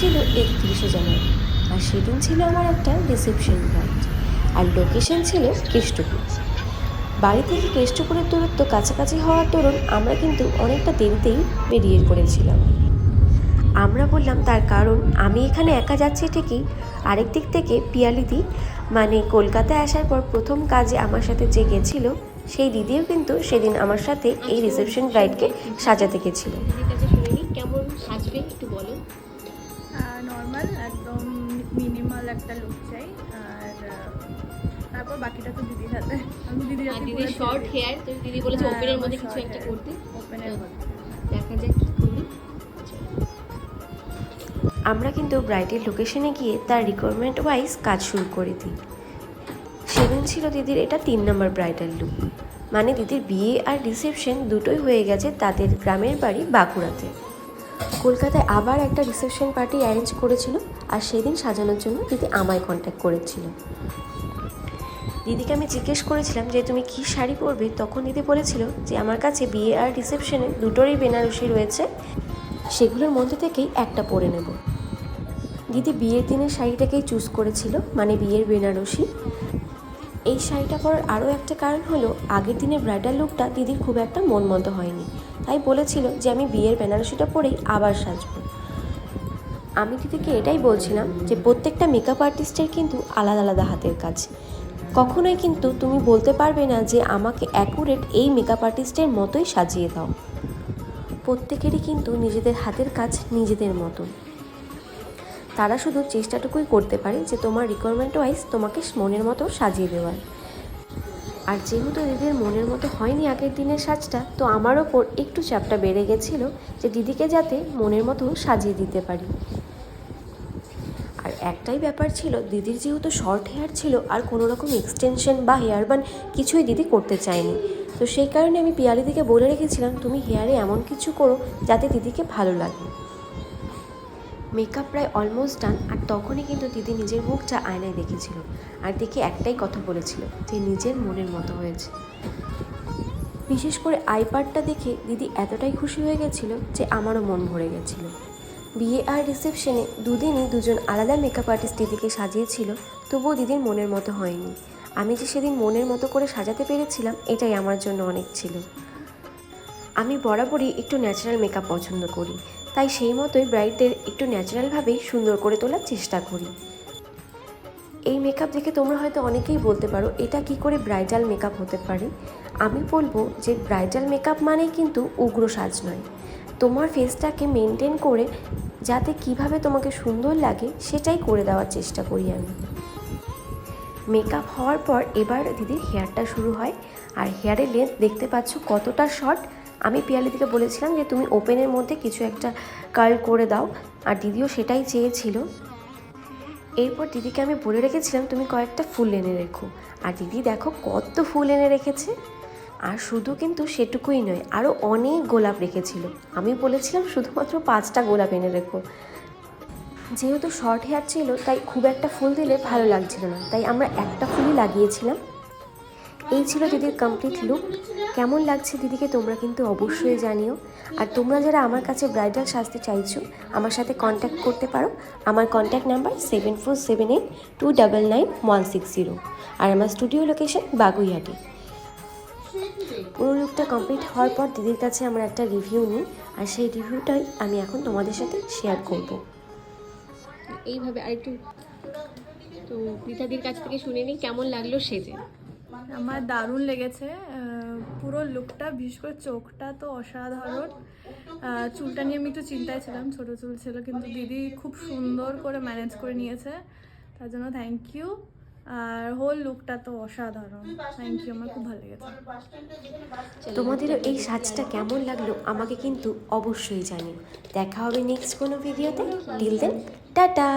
ছিল একত্রিশে জানুয়ারি, আর সেদিন ছিল আমার একটা রিসেপশন রাইট আর লোকেশন ছিল কেষ্টপুর। বাড়ি থেকে কেষ্টপুরের দূরত্ব কাছাকাছি হওয়ার দরুন আমরা কিন্তু অনেকটা দেরিতেই বেরিয়ে পড়েছিলাম। আমরা বললাম, তার কারণ আমি এখানে একা যাচ্ছি ঠিকই। আরেক দিক থেকে পিয়ালিদি মানে কলকাতায় আসার পর প্রথম কাজে আমার সাথে যে গেছিল, সেই দিদিও কিন্তু সেদিন আমার সাথে এই রিসেপশন ব্রাইডকে সাজাতে গেছিল। কেমন সাজবে একটু বলো। নর্মাল একদম মিনিমাল একটা লুক চাই। আর তারপর বাকিটা তো দিদির হাতে। আমি দিদি দিদির শর্ট হেয়ার তো দিদি বলেছে হ্যাঁ, ওপেনের মধ্যে কিছু একটা করতে। ওপেনের মধ্যে। দেখা যাক কি করি। আমরা কিন্তু ব্রাইডের লোকেশনে গিয়ে তার রিকোয়ারমেন্ট ওয়াইজ কাজ শুরু করে দিই। সেদিন ছিল দিদির এটা তিন নম্বর ব্রাইডাল লুক মানে দিদির বিয়ে আর রিসেপশন দুটোই হয়ে গেছে তাদের গ্রামের বাড়ি বাঁকুড়াতে। কলকাতায় আবার একটা রিসেপশন পার্টি অ্যারেঞ্জ করেছিল আর সেদিন সাজানোর জন্য দিদি আমায় কন্ট্যাক্ট করেছিল। দিদিকে আমি জিজ্ঞেস করেছিলাম যে, তুমি কী শাড়ি পরবে? তখন দিদি বলেছিল যে, আমার কাছে বিয়ে আর রিসেপশনে দুটোরই বেনারসি রয়েছে। সেগুলোর মধ্যে থেকেই একটা পরে নেব। দিদি বিয়ের দিনের শাড়িটাকেই চুজ করেছিল মানে বিয়ের বেনারসি। এই শাড়িটা পরার আরও একটা কারণ হলো, আগের দিনের ব্রাইডাল লুকটা দিদির খুব একটা মন মতো হয়নি। তাই বলেছিল যে আমি বিয়ের বেনারসিটা পরেই আবার সাজবো। আমি দিদিকে এটাই বলছিলাম যে প্রত্যেকটা মেকআপ আর্টিস্টের কিন্তু আলাদা আলাদা হাতের কাজ। কখনোই কিন্তু তুমি বলতে পারবে না যে আমাকে অ্যাকুরেট এই মেকআপ আর্টিস্টের মতোই সাজিয়ে দাও। প্রত্যেকেরই কিন্তু নিজেদের হাতের কাজ নিজেদের মতো তারা শুধু চেষ্টাটুকুই করতে পারে যে তোমার রিকোয়ারমেন্ট ওয়াইজ তোমাকে মনের মতো সাজিয়ে দেওয়ার। আর যেহেতু দিদির মনের মতো হয়নি আগের দিনের সাজটা, তো আমার ওপর একটু চাপটা বেড়ে গেছিল যে দিদিকে যাতে মনের মতো সাজিয়ে দিতে পারি। আর একটাই ব্যাপার ছিল, দিদির যেহেতু শর্ট হেয়ার ছিল, আর কোনো রকম এক্সটেনশন বা হেয়ার বান কিছুই দিদি করতে চায়নি। তো সেই কারণে আমি পিয়ালিদিকে বলে রেখেছিলাম, তুমি হেয়ারে এমন কিছু করো যাতে দিদিকে ভালো লাগে। মেকআপ প্রায় অলমোস্ট ডান আর তখনই কিন্তু দিদি নিজের মুখটা আয়নায় দেখেছিল আর দেখে একটাই কথা বলেছিল যে নিজের মনের মতো হয়েছে। বিশেষ করে আই পার্টটা দেখে দিদি এতটাই খুশি হয়ে গেছিল যে আমারও মন ভরে গেছিল। বিয়ে আর রিসেপশনে দুদিনই দুজন আলাদা মেকআপ আর্টিস্ট দিদিকে সাজিয়েছিল, তবুও দিদির মনের মতো হয়নি। আমি যে সেদিন মনের মতো করে সাজাতে পেরেছিলাম, এটাই আমার জন্য অনেক ছিল। আমি বরাবরই একটু ন্যাচারাল মেকআপ পছন্দ করি। তাই সেই মতোই ব্রাইডদের একটু ন্যাচারালভাবেই সুন্দর করে তোলার চেষ্টা করি। এই মেকআপ দেখে তোমরা হয়তো অনেকেই বলতে পারো, এটা কি করে ব্রাইডাল মেকআপ হতে পারে? আমি বলব যে ব্রাইডাল মেকআপ মানেই কিন্তু উগ্র সাজ নয়। তোমার ফেসটাকে মেনটেন করে যাতে কীভাবে তোমাকে সুন্দর লাগে সেটাই করে দেওয়ার চেষ্টা করি আমি। মেকআপ হওয়ার পর এবার দিদির হেয়ারটা শুরু হয়, আর হেয়ারের লেন্থ দেখতে পাচ্ছ কতটা শর্ট আমি পিয়ালিদিকে বলেছিলাম যে তুমি ওপেনের মধ্যে কিছু একটা কার্ল করে দাও, আর দিদিও সেটাই চেয়েছিল। এরপর দিদিকে আমি বলে রেখেছিলাম, তুমি কয়েকটা ফুল এনে রেখো। আর দিদি, দেখো কত ফুল এনে রেখেছে। আর শুধু কিন্তু সেটুকুই নয় আরও অনেক গোলাপ রেখেছিল। আমি বলেছিলাম, শুধুমাত্র পাঁচটা গোলাপ এনে রেখো। যেহেতু শর্ট হেয়ার ছিল, তাই খুব একটা ফুল দিলে ভালো লাগছিল না। তাই আমরা একটা ফুলই লাগিয়েছিলাম। এই ছিল দিদির কমপ্লিট লুক কেমন লাগছে দিদিকে তোমরা কিন্তু অবশ্যই জানিও। আর তোমরা যারা আমার কাছে ব্রাইডাল সাজতে চাইছো, আমার সাথে কন্ট্যাক্ট করতে পারো। আমার contact number seven four seven eight two double nine one six zero আর আমার স্টুডিও লোকেশন বাগুইহাটি। পুরো লুকটা কমপ্লিট হওয়ার পর দিদির কাছে আমার একটা রিভিউ নিই। আর সেই রিভিউটাই আমি এখন তোমাদের সাথে শেয়ার করব। এইভাবে আরেকটু তো রীতাদির কাছ থেকে শুনে নিই, কেমন লাগল সেজে। আমার দারুণ লেগেছে পুরো লুকটা বিশেষ করে চোখটা তো অসাধারণ। চুলটা নিয়ে আমি একটু চিন্তায় ছিলাম, ছোটো চুল ছিল, কিন্তু দিদি খুব সুন্দর করে ম্যানেজ করে নিয়েছে, তার জন্য থ্যাংক ইউ আর হোল লুকটা তো অসাধারণ। থ্যাংক ইউ আমার খুব ভালো লেগেছে। তোমাদেরও এই সাজটা কেমন লাগল আমাকে কিন্তু অবশ্যই জানিও। দেখা হবে নেক্সট কোনো ভিডিওতে টিল দেন টাটা!